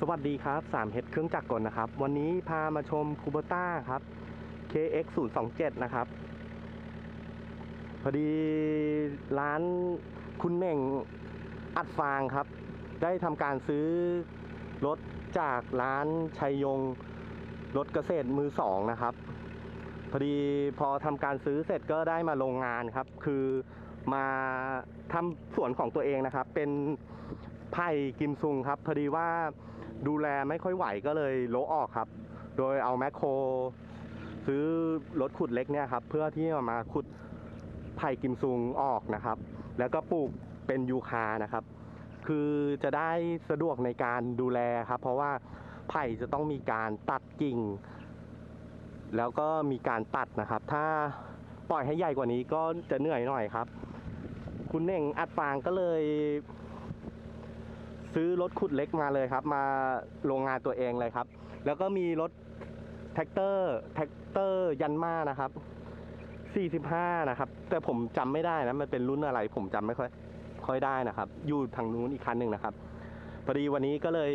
สวัสดีครับ3เฮดเครื่องจักรกลนะครับ วันนี้พามาชมคูเบต้าครับ KX 0 2 7นะครับ พอดีร้านคุณเน่งอัดฟางครับ ได้ทำการซื้อรถจากร้านชัยยงรถเกษตรมือสองนะครับ พอดีพอทำการซื้อเสร็จก็ได้มาโรงงานครับ คือมาทำสวนของตัวเองนะครับ เป็นไผ่กิมซุงครับ พอดีว่า ดูแลไม่ค่อยไหวก็เลยโลออกครับ โดยเอาแมคโคร ซื้อรถขุดเล็กเนี่ยครับ เพื่อที่จะมาขุดไผ่กิมซุงออกนะครับ แล้วก็ปลูกเป็นยูคานะครับ คือจะได้สะดวกในการดูแลครับ เพราะว่าไผ่จะต้องมีการตัดกิ่ง แล้วก็มีการตัดนะครับ ถ้าปล่อยให้ใหญ่กว่านี้ก็จะเหนื่อยหน่อยครับ คุณเน่งอัดฟางก็เลย ซื้อรถขุดเล็กมาเลยครับ มาโรงงานตัวเองเลยครับ แล้วก็มีรถแท็กเตอร์แท็กเตอร์ยันมานะครับ45นะครับ แต่ผมจำไม่ได้นะมันเป็นรุ่นอะไร ผมจำไม่ค่อยค่อยได้นะครับ อยู่ทางนู้นอีกคันหนึ่งนะครับพอดีวันนี้ก็เลย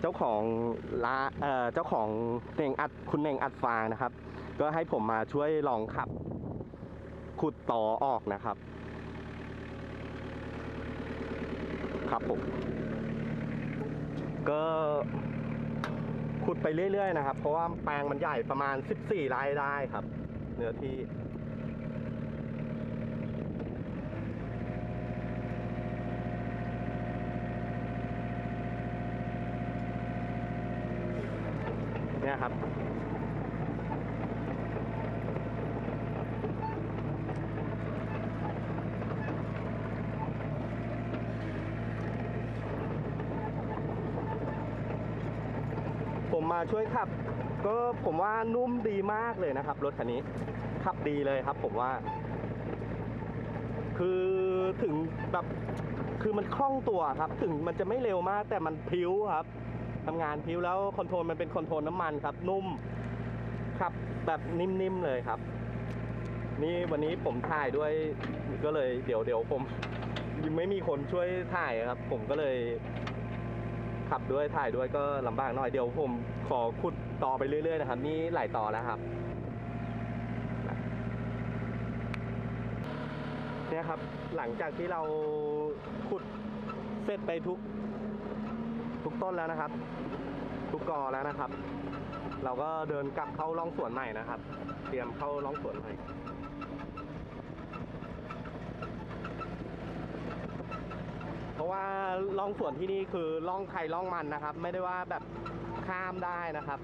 เจ้าของร้านเอ่อเจ้าของเน่งอัดคุณเน่งอัดฟางนะครับ ก็ให้ผมมาช่วยลองขับ ขุดต่อออกนะครับ ครับผม ก็ขุดไปเรื่อยๆนะครับ เพราะว่าแปลงมันใหญ่ประมาณ 14ไร่ได้ครับ เนื้อที่เนี่ยครับ มาช่วยขับ ก็ผมว่านุ่มดีมากเลยนะครับ รถคันนี้ ขับดีเลยครับผมว่า คือถึงแบบคือมันคล่องตัวครับ ถึงมันจะไม่เร็วมาก แต่มันพิ้วครับทำงานพิ้วแล้วคอนโทรลมันเป็นคอนโทรลน้ำมันครับ นุ่มขับแบบนิ่มๆเลยครับ นี่วันนี้ผมถ่ายด้วยก็เลยเดี๋ยวเดี๋ยวผมยังไม่มีคนช่วยถ่ายครับ ผมก็เลย ขับด้วยถ่ายด้วยก็ลำบากหน่อยเดี๋ยวผมขอขุดต่อไปเรื่อยๆนะครับนี่หลายต่อแล้วครับเนี่ยครับหลังจากที่เราขุดเสร็จไปทุก ทุกต้นแล้วนะครับ ทุกกอแล้วนะครับ เราก็เดินกลับเข้าร่องสวนใหม่นะครับ เตรียมเข้าร่องสวนใหม่ เพราะว่าร่ องสวนที่นี่คือร่องใครร่องมันนะครับ ไม่ได้ว่าแบบข้ามได้นะครับ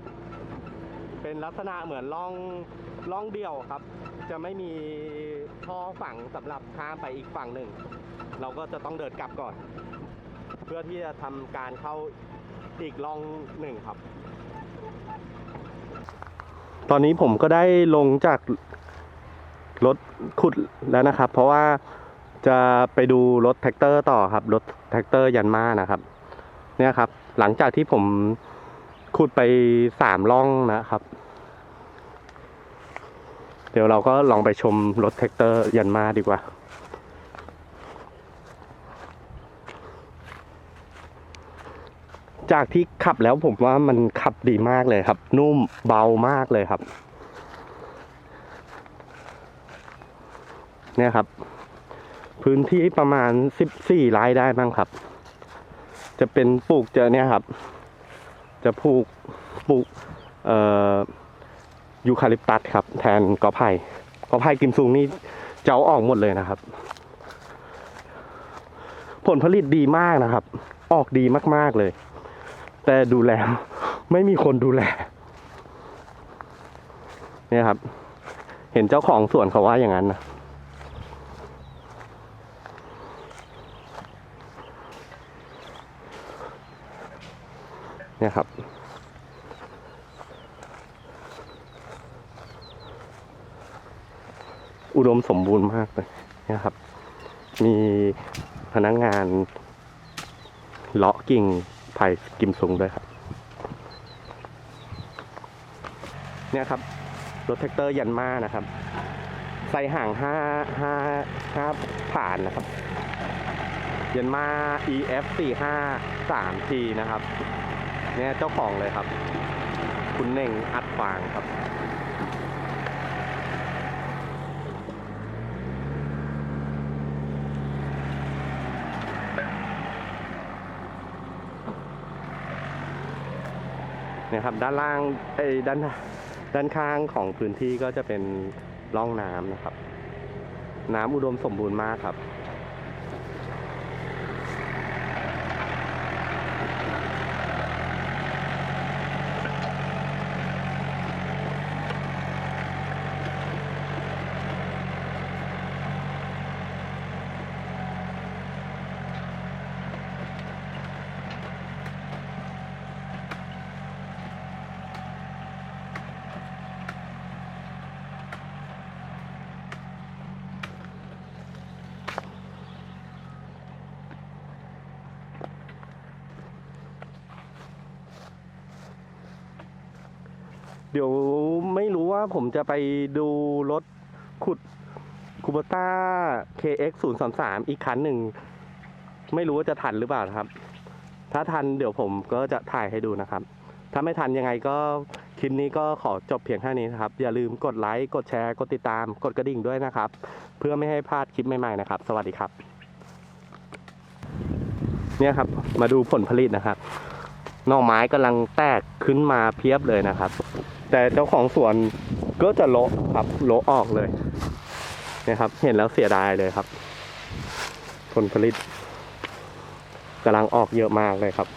เป็นลักษณะเหมือนร่องร่องเดี่ยวครับ จะไม่มีท่อฝั่งสำหรับข้ามไปอีกฝั่งหนึ่ง เราก็จะต้องเดินกลับก่อน เพื่อที่จะทำการเข้าอีกร่องหนึ่งครับ ตอนนี้ผมก็ได้ลงจากรถขุดแล้วนะครับ เพราะว่า จะไปดูรถแท็กเตอร์ต่อครับ รถแท็กเตอร์ยันมานะครับ เนี่ยครับ หลังจากที่ผมขุดไปสามร่องนะครับ เดี๋ยวเราก็ลองไปชมรถแท็กเตอร์ยันมาดีกว่า จากที่ขับแล้วผมว่ามันขับดีมากเลยครับ นุ่มเบามากเลยครับ เนี่ยครับ พื้นที่ประมาณสิบสี่ไร่ได้บ้างครับ จะเป็นปลูกเจอเนี่ยครับ จะปลูกปลูกเอ่อยูคาลิปตัสครับ แทนกอไผ่กอไผ่กิมซุงนี่เจ้าออกหมดเลยนะครับ ผลผลิตดีมากนะครับ ออกดีมากๆเลย แต่ดูแลไม่มีคนดูแลเนี่ยครับ เห็นเจ้าของสวนเขาว่าอย่างนั้นนะ เนี่ยครับ อุดมสมบูรณ์มากเลยเนี่ยครับ มีพนักงงานเลาะกิ่งไผ่กิมซุงด้วยครับ เนี่ยครับ รถแท็กเตอร์ยันมานะครับ ใส่ห่างห้าห้าห้าผ่านนะครับ ยันมา EF 4 5 3 T นะครับ เนี่ยเจ้าของเลยครับ คุณเน่งอัดฟางครับ เนี่ยครับด้านล่างไอ้ด้านด้านข้างของพื้นที่ก็จะเป็นร่องน้ำนะครับ น้ำอุดมสมบูรณ์มากครับ เดี๋ยวไม่รู้ว่าผมจะไปดูรถขุดคูเบต้า KX 0 3 3อีกคันหนึ่ง ไม่รู้ว่าจะทันหรือเปล่าครับ ถ้าทันเดี๋ยวผมก็จะถ่ายให้ดูนะครับ ถ้าไม่ทันยังไงก็คลิปนี้ก็ขอจบเพียงแค่นี้นะครับ อย่าลืมกดไลค์ กดแชร์ กดติดตาม กดกระดิ่งด้วยนะครับ เพื่อไม่ให้พลาดคลิปใหม่ๆนะครับ สวัสดีครับ เนี่ยครับ มาดูผลผลิตนะครับ หน่อไม้กำลังแตกขึ้นมาเพียบเลยนะครับ แต่เจ้าของสวนก็จะโละครับโละออกเลยนะครับ เห็นแล้วเสียดายเลยครับ ผลผลิตกำลังออกเยอะมากเลยครับ